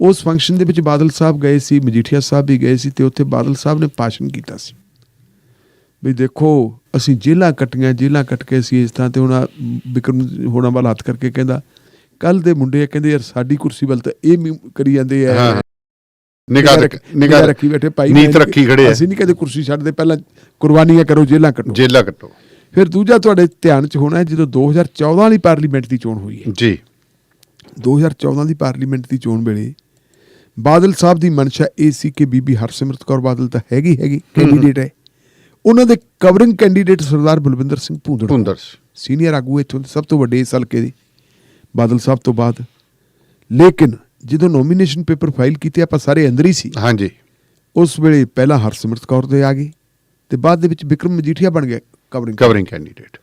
ਉਸ ਫੰਕਸ਼ਨ ਦੇ ਵਿੱਚ ਬਾਦਲ ਸਾਹਿਬ ਗਏ ਸੀ ਮਜੀਠੀਆ ਸਾਹਿਬ ਵੀ ਗਏ ਸੀ ਤੇ ਉੱਥੇ ਬਾਦਲ ਸਾਹਿਬ ਨੇ ਭਾਸ਼ਣ ਕੀਤਾ ਸੀ। ਵੀ ਦੇਖੋ ਅਸੀਂ ਜੇਲਾਂ ਕੱਟੀਆਂ ਜੇਲਾਂ ਕੱਟ ਕੇ ਅਸੀਂ ਇਸ ਤਰ੍ਹਾਂ ਤੇ ਹੁਣ ਵਿਕਰਮ ਹੋਣਾ ਵਾਲਾ ਹੱਥ ਕਰਕੇ ਕਹਿੰਦਾ ਕੱਲ ਦੇ ਮੁੰਡੇ ਕਹਿੰਦੇ ਯਾਰ ਸਾਡੀ ਕੁਰਸੀ ਵੱਲ ਤਾਂ ਇਹ ਵੀ ਕਰੀ ਜਾਂਦੇ ਆ। ਨਿਗਾਹ ਰੱਖ- ਨਿਗਾਹ ਰੱਖੀ ਬੈਠੇ ਭਾਈ ਨੀਤ ਰੱਖੀ ਖੜੇ ਆ। ਅਸੀਂ ਨਹੀਂ ਕਦੇ ਕੁਰਸੀ ਛੱਡਦੇ ਪਹਿਲਾਂ ਕੁਰਬਾਨੀਆਂ ਕਰੋ ਜੇਲਾਂ ਕੱਟੋ ਜੇਲਾ ਕੱਟੋ ਫਿਰ ਦੂਜਾ ਤੁਹਾਡੇ ਧਿਆਨ 'ਚ ਹੋਣਾ ਜਦੋਂ 2014 ਵਾਲੀ ਪਾਰਲੀਮੈਂਟ ਦੀ ਚੋਣ ਹੋਈ ਹੈ। ਜੀ। 2014 ਦੀ ਪਾਰਲੀਮੈਂਟ ਦੀ ਚੋਣ ਵੇਲੇ ਬਾਦਲ ਸਾਹਿਬ ਦੀ ਮਨਸ਼ਾ ਇਹ ਸੀ ਕਿ ਬੀਬੀ ਹਰਸਿਮਰਤ ਕੌਰ ਬਾਦਲ ਤਾਂ ਹੈਗੀ ਹੈਗੀ ਕੈਂਡੀਡੇਟ ਹੈ। ਉਹਨਾਂ ਦੇ covering candidate Sardar Balwinder Singh Bhundar Bhundar senior ਆਗੂ ਇੱਥੋਂ ਦੇ ਸਭ ਤੋਂ ਵੱਡੇ ਇਸ ਹਲਕੇ ਦੇ ਬਾਦਲ ਸਾਹਿਬ ਤੋਂ ਬਾਅਦ। ਲੇਕਿਨ ਜਦੋਂ ਨੋਮੀਨੇਸ਼ਨ ਪੇਪਰ ਫਾਈਲ ਕੀਤੇ ਆਪਾਂ ਸਾਰੇ ਅੰਦਰ ਹੀ ਸੀ। ਹਾਂਜੀ। ਉਸ ਵੇਲੇ ਪਹਿਲਾਂ ਹਰਸਿਮਰਤ ਕੌਰ ਦੇ ਆ ਗਏ ਤੇ ਬਾਅਦ ਦੇ ਵਿੱਚ ਵਿਕਰਮ ਮਜੀਠੀਆ ਬਣ ਗਿਆ covering covering candidate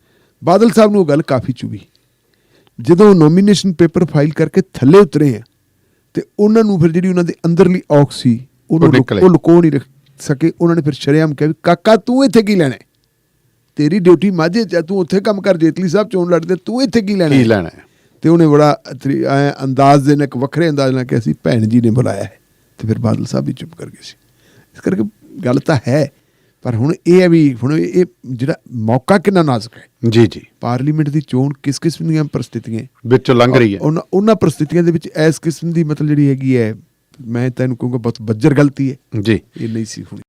Badal Sahib ਨੂੰ ਉਹ ਗੱਲ ਕਾਫੀ ਚੁਭੀ ਜਦੋਂ ਨੋਮੀਨੇਸ਼ਨ ਪੇਪਰ ਫਾਈਲ ਕਰਕੇ ਥੱਲੇ ਉਤਰੇ ਆ ਤੇ ਉਹਨਾਂ ਨੂੰ ਫਿਰ ਜਿਹੜੀ ਉਹਨਾਂ ਦੇ ਅੰਦਰਲੀ ਔਕ ਸੀ ਉਹਨੂੰ ਉਹ ਲੁਕ- ਨਹੀਂ ਰੱਖ ਸਕੇ। ਉਹਨਾਂ ਨੇ ਫਿਰ ਸ਼ਰੇਆਮ ਕਿਹਾ ਵੀ ਕਾਕਾ ਤੂੰ ਇੱਥੇ ਕੀ ਲੈਣਾ? ਤੇਰੀ ਡਿਊਟੀ ਮਾਝੇ ਚ ਤੂੰ ਉੱਥੇ ਕੰਮ ਕਰ ਜੇਤਲੀ ਸਾਹਿਬ ਚੋਣ ਲੜਦੇ ਤੂੰ ਇੱਥੇ ਕੀ ਲੈਣਾ ਕੀ? ਲੈਣਾ ਤੇ ਉਹਨੇ ਬੜਾ ਐਂ ਅੰਦਾਜ਼ ਦੇ ਨਾਲ ਇੱਕ ਵੱਖਰੇ ਅੰਦਾਜ਼ ਨਾਲ ਕਿਹਾ ਸੀ ਭੈਣ ਜੀ ਨੇ ਬੁਲਾਇਆ ਹੈ। ਤੇ ਫਿਰ ਬਾਦਲ ਸਾਹਿਬ ਵੀ ਚੁੱਪ ਕਰ ਗਏ ਸੀ। ਇਸ ਕਰਕੇ ਗੱਲ ਤਾਂ ਹੈ ਪਰ ਹੁਣ ਇਹ ਹੈ ਵੀ ਹੁਣ ਇਹ ਜਿਹੜਾ ਮੌਕਾ ਕਿੰਨਾ ਨਾਜ਼ੁਕ ਹੈ। ਜੀ ਜੀ। ਪਾਰਲੀਮੈਂਟ ਦੀ ਚੋਣ ਕਿਸ ਕਿਸਮ ਦੀਆਂ ਪ੍ਰਸਥਿਤੀਆਂ? ਵਿੱਚੋਂ ਲੰਘ ਰਹੀ ਹੈ। ਉਹਨਾਂ ਉਹਨਾਂ ਪ੍ਰਸਥਿਤੀਆਂ ਦੇ ਵਿੱਚ ਇਸ ਕਿਸਮ ਦੀ ਮਤਲਬ ਜਿਹੜੀ ਹੈਗੀ ਹੈ ਮੈਂ ਤੈਨੂੰ ਕਹੂੰਗਾ ਬਹੁਤ ਬੱਜਰ ਗਲਤੀ ਹੈ। ਜੀ। ਇਹ ਨਹੀਂ ਸੀ ਹੋਣੀ।